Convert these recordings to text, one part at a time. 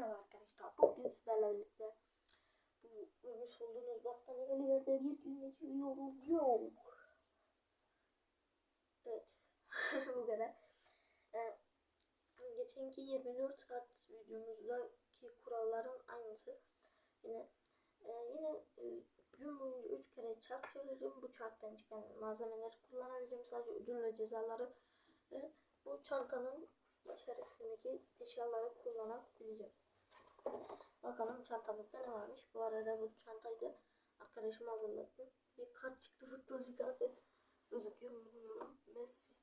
Merhaba arkadaşlar. Bugün sizlerle birlikte bu görmüş olduğunuz battaniyelerde bir gün geçiriyorum. Yok. Evet. bu kadar. Ee, geçenki 24 saat videomuzdaki kuralların aynısı. Yine e, yine e, gün boyunca 3 kere çark çevireceğim. Bu çarktan çıkan malzemeleri kullanabileceğim. Sadece ödül ve cezaları ve bu çantanın içerisindeki eşyaları kullanabileceğim. Bakalım çantamızda ne varmış. Bu arada bu çantayı da arkadaşım hazırladı. Bir kart çıktı futbolcu kartı. Gözüküyor mu bilmiyorum. Messi.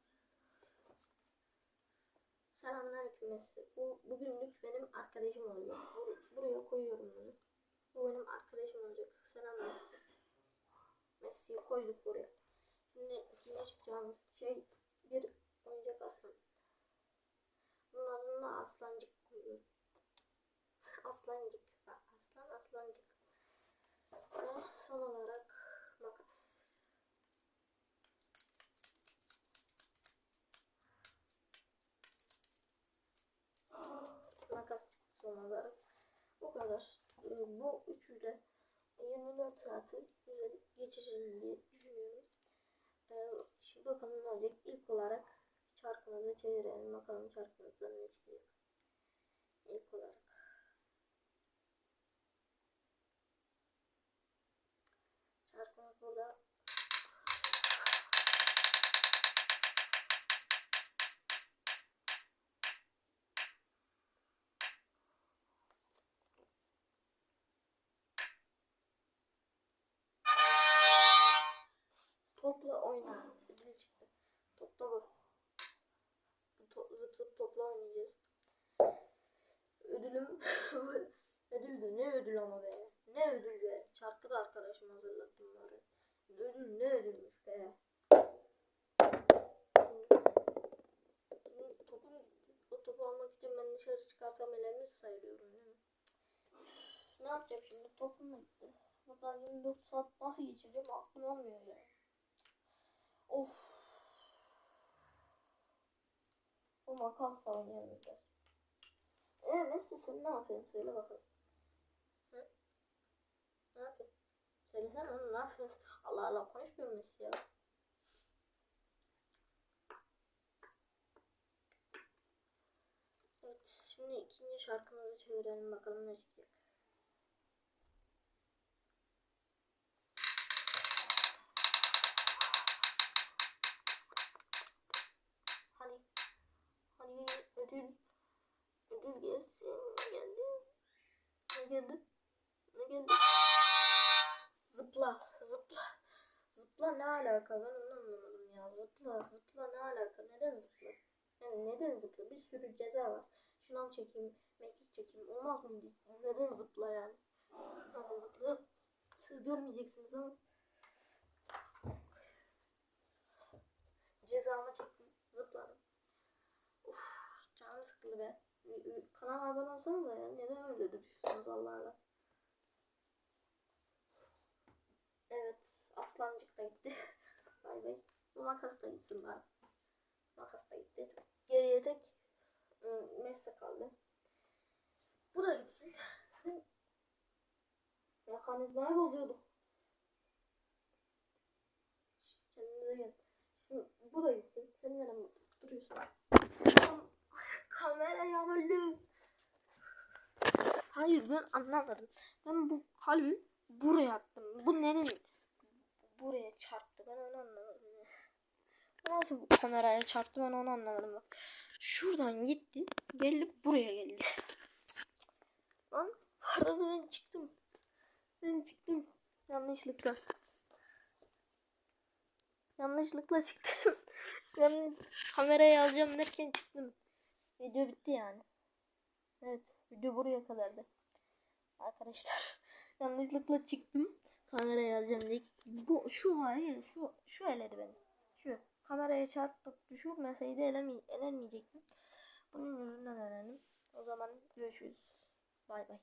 Selamünaleyküm Messi. Bu bugünlük benim arkadaşım oluyor. Bur- buraya koyuyorum bunu. Bu benim arkadaşım olacak. Selam Messi. Messi'yi koyduk buraya. Şimdi ikinci çıkacağımız şey bir oyuncak aslan. Bunun adını aslancık koyuyorum. Aslancık. Aslan aslancık. Ve son olarak makas. Makas çıktı son olarak. Bu kadar. Ee, Bu üçü de 24 saati güzel geçiririm diye düşünüyorum. Ee, Şimdi bakalım ne olacak. İlk olarak çarkımızı çevirelim. Bakalım çarkımızda ne çıkacak. İlk olarak. Burada. Topla oyna. Ödül çıktı. Topla bu. To- zıp zıp topla oynayacağız. Ödülüm ödüldü. Ne ödül ama be. Ne ödül be. Çarkı da arkadaşım hazırlattım bari. Sayıyorum değil mi? Ne yapacağım şimdi? Topum da gitti. Buradan 24 saat nasıl geçireceğim aklım almıyor ya. Of. Bu makasla oynayamayacağız. Ee Messi sen ne yapıyorsun? Söyle bakalım. Hı? Ne yapıyorsun? Söylesene oğlum ne yapıyorsun? Allah Allah konuşmuyor Messi ya. Şimdi ikinci şarkımızı çevirelim bakalım ne çıkacak. Hani hani ödül ödül gelsin geldi? Ne geldi? Ne geldi? Zıpla zıpla. Zıpla ne alaka ben onu anlamadım ya. Zıpla zıpla ne alaka? Neden zıpla? Yani neden zıpla? Bir sürü ceza var. Şınav çekeyim, mekik çekeyim. Olmaz mıydı? Neden zıpla yani? Hani zıpla. Siz görmeyeceksiniz ama. Cezamı çektim. Zıpladım. Uf, canım sıkıldı be. Kanala abone olsanız da ya. Neden öyle düşüyorsunuz Allah'la? Evet. Aslancık da gitti. bay bay. Makas da gitsin bari. Makas da gitti. Geriye tek Messi kaldı. Bu da gitsin. Mekanizmayı bozuyorduk. Kendinize gelin. Şimdi bu gitsin. Sen neden duruyorsun? Kam- Kamera yanıldı. Hayır ben anlamadım. Ben bu kalbi buraya attım. Bu nereye? Buraya çarptı. Ben onu anlamadım. Nasıl bu kameraya çarptı ben onu anlamadım bak. Şuradan gitti. Gelip buraya geldi. Lan arada ben çıktım. Ben çıktım. Yanlışlıkla. Yanlışlıkla çıktım. Yani kamerayı alacağım derken çıktım. Video bitti yani. Evet video buraya kadardı. Arkadaşlar yanlışlıkla çıktım. Kamerayı alacağım diye. Bu şu var ya şu şu eledi beni. Kameraya çarpıp düşürmeseydi elemi, elenmeyecektim. Bunun yüzünden elendim. O zaman görüşürüz. Bay bay.